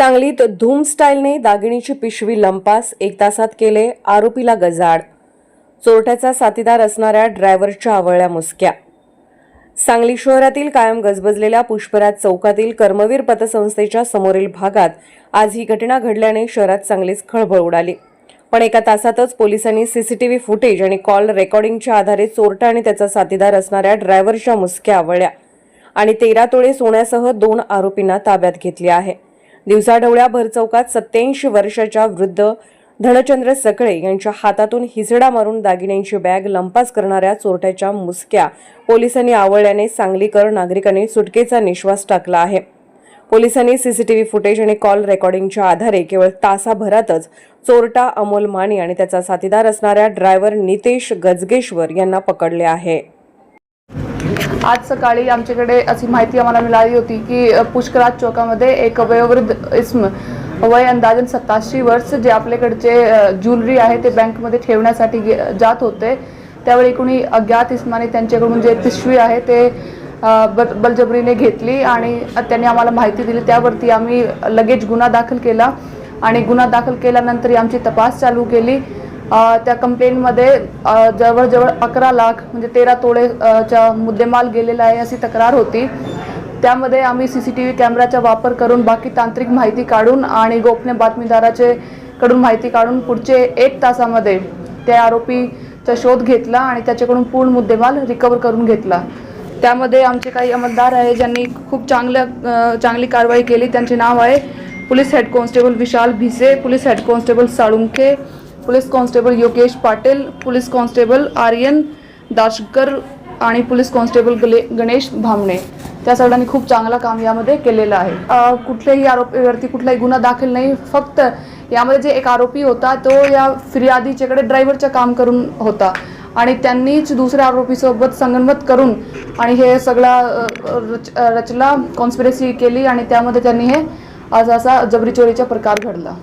सांगलीत धूम स्टाईलने दागिनीची पिशवी लंपास एक तासात केले आरोपीला गजाड चोरट्याचा साथीदार असणाऱ्या ड्रायव्हरच्या आवळल्या मुसक्या. सांगली शहरातील कायम गजबजलेल्या पुष्पराज चौकातील कर्मवीर पतसंस्थेच्या समोरील भागात आज ही घटना घडल्याने शहरात चांगलीच खळबळ उडाली. पण एका तासातच पोलिसांनी सीसीटीव्ही फुटेज आणि कॉल रेकॉर्डिंगच्या आधारे चोरटा आणि त्याचा साथीदार असणाऱ्या ड्रायव्हरच्या मुसक्या आवळल्या आणि तेरा तोळे सोन्यासह दोन आरोपींना ताब्यात घेतले आहे. दिवसाढवळ्या भरचौकात सत्याऐंशी वर्षाच्या वृद्ध धनचंद्र सकळे यांच्या हातातून हिसडा मारून दागिन्यांची बॅग लंपास करणाऱ्या चोरट्याच्या मुसक्या पोलिसांनी आवळल्याने सांगलीकर नागरिकांनी सुटकेचा निश्वास टाकला आहे. पोलिसांनी सीसीटीव्ही फुटेज आणि कॉल रेकॉर्डिंगच्या आधारे केवळ तासाभरातच चोरटा अमोल माने आणि त्याचा साथीदार असणाऱ्या ड्रायव्हर नितेश गजगेश्वर यांना पकडले आहे. आज सकाळी आमच्याकडे अशी माहिती आम्हाला मिळाली होती की पुष्कराज चौकामध्ये एक वयोवृद्ध इस्म वय अंदाजन सत्ताशी वर्ष जे आपल्याकडचे ज्वेलरी आहे ते बँकमध्ये ठेवण्यासाठी गे- जात होते. त्यावेळी कोणी अज्ञात इस्माने त्यांच्याकडून जे पिशवी आहे ते बल बलजबरीने घेतली आणि त्यांनी आम्हाला माहिती दिली. त्यावरती आम्ही लगेच गुन्हा दाखल केला आणि गुन्हा दाखल केल्यानंतर आमची तपास चालू केली. त्या कंप्लेंटमध्ये जवळजवळ अकरा लाख म्हणजे तेरा तोळे मुद्देमाल गेलेला आहे अशी तक्रार होती. त्यामध्ये आम्ही सी सी टी व्ही कॅमेराचा वापर करून बाकी तांत्रिक माहिती काढून आणि गोपनीय बातमीदाराचे कडून माहिती काढून पुढचे एक तासामध्ये त्या आरोपीचा शोध घेतला आणि त्याच्याकडून पूर्ण मुद्देमाल रिकवर करून घेतला. त्यामध्ये आमचे काही अंमलदार आहे ज्यांनी खूप चांगल्या चांगली कारवाई केली. त्यांचे नाव आहे police head constable Vishal Bhise police head constable Salunkhe police constable Yogesh Patil police constable Aryan Dashkar आणि पोलीस कॉन्स्टेबल गले गणेश भामणे. त्या सगळ्यांनी खूप चांगला काम यामध्ये केलेलं आहे. कुठल्याही आरोपीवरती कुठलाही गुन्हा दाखल नाही फक्त यामध्ये जे एक आरोपी होता तो या फिर्यादीच्याकडे ड्रायव्हरचं काम करून होता. आणि त्यांनीच दुसऱ्या आरोपीसोबत संगनमत करून आणि हे सगळा रच रचला कॉन्स्पिरसी केली आणि त्यामध्ये त्यांनी हे आज असा जबरी चोरीचा प्रकार घडला.